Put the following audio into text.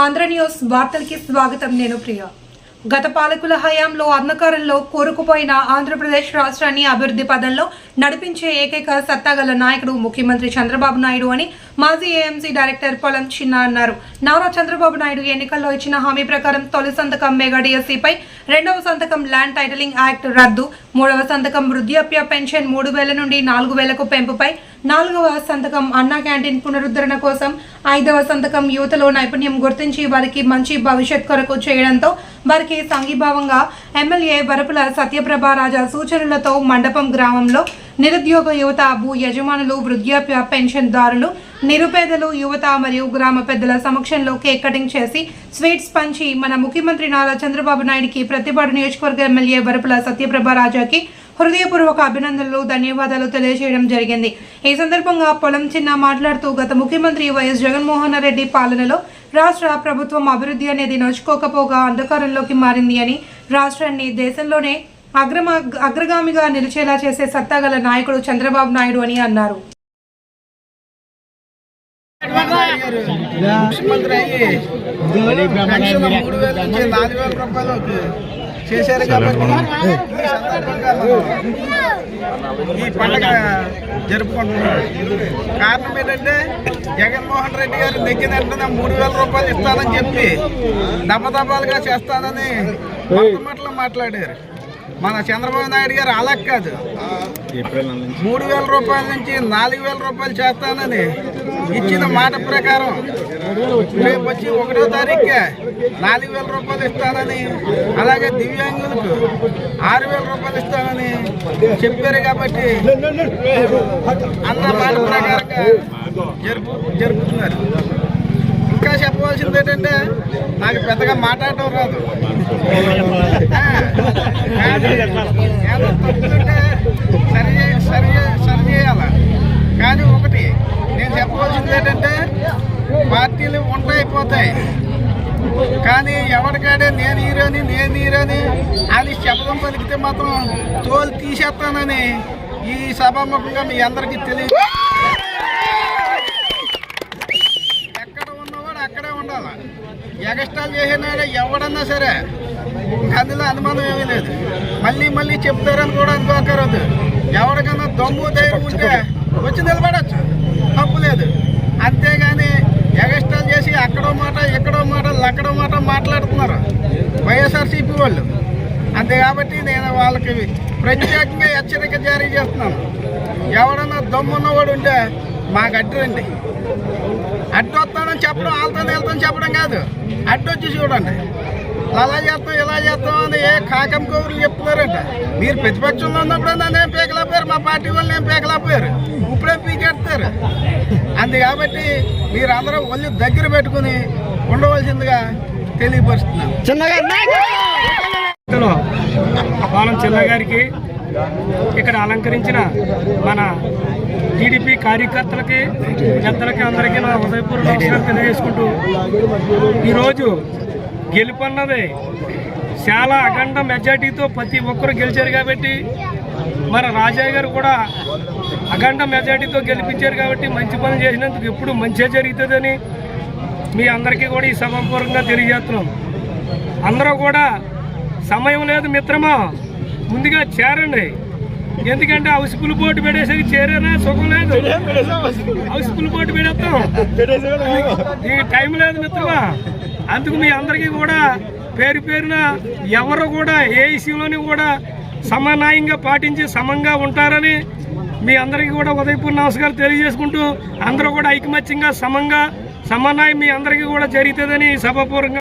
Andhra news వార్తలకి స్వాగతం నేను ప్రియ. గత పాలకుల హయాంలో అంధకారంలో కోరుకుపోయిన ఆంధ్రప్రదేశ్ రాష్ట్రాన్ని అభివృద్ధి పదంలో నడిపించే ఏకైక సత్తాగల నాయకుడు ముఖ్యమంత్రి చంద్రబాబు నాయుడు అని మాజీ ఏఎంసీ డైరెక్టర్ పొలం చిన్న అన్నారు. నారా చంద్రబాబు నాయుడు ఎన్నికల్లో ఇచ్చిన హామీ ప్రకారం తొలి సంతకం మెగా డిఎస్సీపై రెండవ సంతకం ల్యాండ్ టైటిలింగ్ యాక్ట్ రద్దు. మూడవ సంతకం వృద్ధాప్య పెన్షన్ మూడు వేల నుండి నాలుగు వేలకు పెంపుపై. నాలుగవ సంతకం అన్నా క్యాంటీన్ పునరుద్ధరణ కోసం. ఐదవ సంతకం యువతలో నైపుణ్యం గుర్తించి వారికి మంచి భవిష్యత్ కొరకు చేయడంతో వారికి సంఘీభావంగా ఎమ్మెల్యే వరపుల సత్యప్రభ రాజా సూచనలతో మండపం గ్రామంలో నిరుద్యోగ యువత భూ యజమానులు వృద్ధాప్య పెన్షన్దారులు నిరుపేదలు యువత మరియు గ్రామ పెద్దల సమక్షంలో కేక్ కటింగ్ చేసి స్వీట్స్ పంచి మన ముఖ్యమంత్రి నారా చంద్రబాబు నాయుడికి ప్రతిపాడు నియోజకవర్గ ఎమ్మెల్యే వరపుల సత్యప్రభ రాజాకి హృదయపూర్వక అభినందనలు ధన్యవాదాలు తెలియజేయడం జరిగింది. ఈ సందర్భంగా పొలం చిన్న మాట్లాడుతూ గత ముఖ్యమంత్రి వైఎస్ జగన్మోహన్ రెడ్డి పాలనలో రాష్ట్ర ప్రభుత్వం అభివృద్ధి అనేది నోచుకోకపోగా అంధకారంలోకి మారింది అని రాష్ట్రాన్ని దేశంలోనే అగ్రమ అగ్రగామిగా నిలిచేలా చేసే సత్తాగల నాయకుడు చంద్రబాబు నాయుడు అని అన్నారు. ముఖ్యమంత్రి అయ్యి మూడు వేల నుంచి నాలుగు వేల రూపాయలు చేశారు కాబట్టి ఈ సందర్భంగా ఈ పండుగ జరుపుకుంటున్నారు కారణం ఏంటంటే జగన్మోహన్ రెడ్డి గారు నెగ్గిన వెంటనే మూడు వేల రూపాయలు ఇస్తానని చెప్పి దబదబాలుగా చేస్తానని మాటలు మాట్లాడారు మన చంద్రబాబు నాయుడు గారు అలా కాదు మూడు వేల రూపాయల నుంచి నాలుగు వేల రూపాయలు చేస్తానని ఇచ్చిన మాట ప్రకారం రేపు వచ్చి ఒకటో తారీఖుకే నాలుగు వేల రూపాయలు ఇస్తానని అలాగే దివ్యాంగులకు ఆరు వేల రూపాయలు ఇస్తానని చెప్పారు కాబట్టి అన్న మాట ప్రకారంగా జరుపు జరుపుతున్నారు. ఇంకా చెప్పవలసింది ఏంటంటే నాకు పెద్దగా మాట్లాడటం రాదు ఆ, కానీ ఏదో తప్పులుంటే సరి చే- సరి చే- సరి చేయాల కానీ ఒకటి నేను చెప్పవలసింది ఏంటంటే పార్టీలు ఉంటాయిపోతాయి కానీ ఎవరికాడే నేను హీరోని నేను హీరోని అని శబ్దం పలికితే మాత్రం తోలు తీసేస్తానని ఈ సభాముఖంగా మీ అందరికీ తెలియదు ఎక్కడ ఉన్నవాడు అక్కడే ఉండాలి. ఎగస్టాల్ చేసినాడే ఎవడన్నా సరే అందులో అనుమానం ఏమీ లేదు. మళ్ళీ మళ్ళీ చెప్తారని కూడా అనుకోకరదు ఎవరికన్నా దమ్ము ధైర్యం ఉంటే వచ్చి నిలబడచ్చు. తప్పు లేదు. అంతేగాని ఎగస్టాల్ చేసి అక్కడో మాట ఎక్కడో మాట అక్కడో మాట మాట్లాడుతున్నారు. వైఎస్ఆర్సీపీ వాళ్ళు. అంతే కాబట్టి నేను వాళ్ళకి ప్రత్యేకంగా హెచ్చరిక జారీ చేస్తున్నాను. ఎవడన్నా దమ్మున్నవాడు ఉంటే మాకు అడ్డండి అడ్డు వస్తానని చెప్పడం వాళ్ళతో వెళ్తాం చెప్పడం కాదు. అడ్డు వచ్చి చూడండి. అలా చేస్తాం ఇలా చేస్తాం అని కాకం కౌరులు చెప్తున్నారంట. మీరు ప్రతిపక్షంలో ఉన్నప్పుడు నన్ను ఏం పీకలేకపోయారు మా పార్టీ వాళ్ళని ఏం పీకలేకపోయారు ఇప్పుడే పీకెడతారు అందు కాబట్టి మీరు అందరూ ఒళ్ళు దగ్గర పెట్టుకుని ఉండవలసిందిగా తెలియపరుస్తున్నాను ఇందులో పాలం చిల్ల గారికి ఇక్కడ అలంకరించిన మన టీడీపీ కార్యకర్తలకి పెద్దలకి అందరికీ నా హృదయపూర్వక నమస్కారం తెలియజేసుకుంటూ ఈరోజు గెలుపన్నది చాలా అఖండ మెజార్టీతో ప్రతి ఒక్కరు గెలిచారు కాబట్టి మన రాజయ్య గారు కూడా అఖండ మెజార్టీతో గెలిపించారు కాబట్టి మంచి పని చేసినందుకు ఎప్పుడు మంచిగా జరుగుతుందని మీ అందరికీ కూడా ఈ సభాపూర్వకంగా తెలియజేస్తున్నాం. అందరూ కూడా సమయం లేదు మిత్రమా ముందుగా చేరండి. ఎందుకంటే హౌస్ ఫుల్ బోటు పెట్టేసరికి చేరేనా సుఖం లేదు. హౌస్ ఫుల్ బోటు పెడేస్తాం ఈ టైం లేదు మిత్రమా. అందుకు మీ అందరికీ కూడా పేరు పేరున ఎవరు కూడా ఏ విషయంలోని కూడా సమన్వయంగా పాటించి సమంగా ఉంటారని మీ అందరికీ కూడా ఉదయపూర్ నమస్కారం తెలియజేసుకుంటూ అందరూ కూడా ఐకమత్యంగా సమంగా సమన్వయం మీ అందరికీ కూడా జరుగుతుందని సభాపూర్వంగా